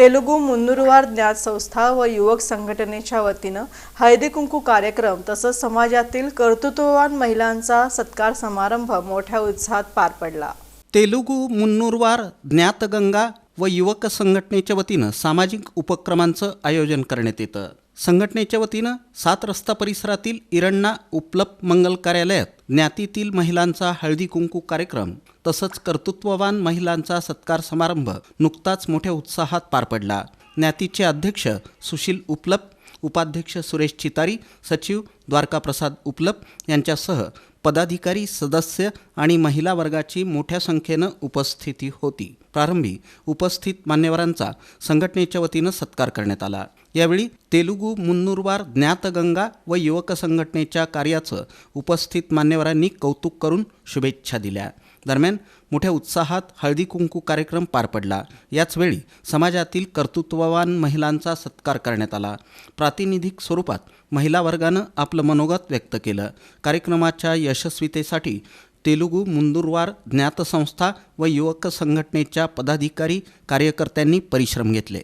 तेलुगू मुन्नुरवार ज्ञात संस्था व युवक संघटनेच्या वतीनं हळदी कुंकू कार्यक्रम तसंच समाजातील कर्तृत्ववान महिलांचा सत्कार समारंभ मोठ्या उत्साहात पार पडला. तेलुगू मुन्नुरवार ज्ञातगंगा व युवक संघटनेच्या वतीनं सामाजिक उपक्रमांचं आयोजन करण्यात येतं. संघटनेच्या वतीनं सात रस्ता परिसरातील इरण्णा उपलब्ध मंगल कार्यालयात ज्ञातीतील महिलांचा हळदी कुंकू कार्यक्रम तसंच कर्तृत्ववान महिलांचा सत्कार समारंभ नुकताच मोठ्या उत्साहात पार पडला. ज्ञातीचे अध्यक्ष सुशील उपलब उपाध्यक्ष सुरेश चितारी सचिव द्वारकाप्रसाद उपलप यांच्यासह पदाधिकारी सदस्य आणि महिला वर्गाची मोठ्या संख्येनं उपस्थिती होती. प्रारंभी उपस्थित मान्यवरांचा संघटनेच्या वतीनं सत्कार करण्यात आला. यावेळी तेलुगू मुन्नुरवार ज्ञातगंगा व युवक संघटनेच्या कार्याचं उपस्थित मान्यवरांनी कौतुक करून शुभेच्छा दिल्या. दरम्यान मोठ्या उत्साहात हळदी कुंकू कार्यक्रम पार पडला. याचवेळी समाजातील कर्तृत्ववान महिलांचा सत्कार करण्यात आला. प्रातिनिधिक स्वरूपात महिला वर्गानं आपलं मनोगत व्यक्त केलं. कार्यक्रमाच्या यशस्वीतेसाठी तेलुगू मुंदुरवार ज्ञातसंस्था व युवक संघटनेच्या पदाधिकारी कार्यकर्त्यांनी परिश्रम घेतले.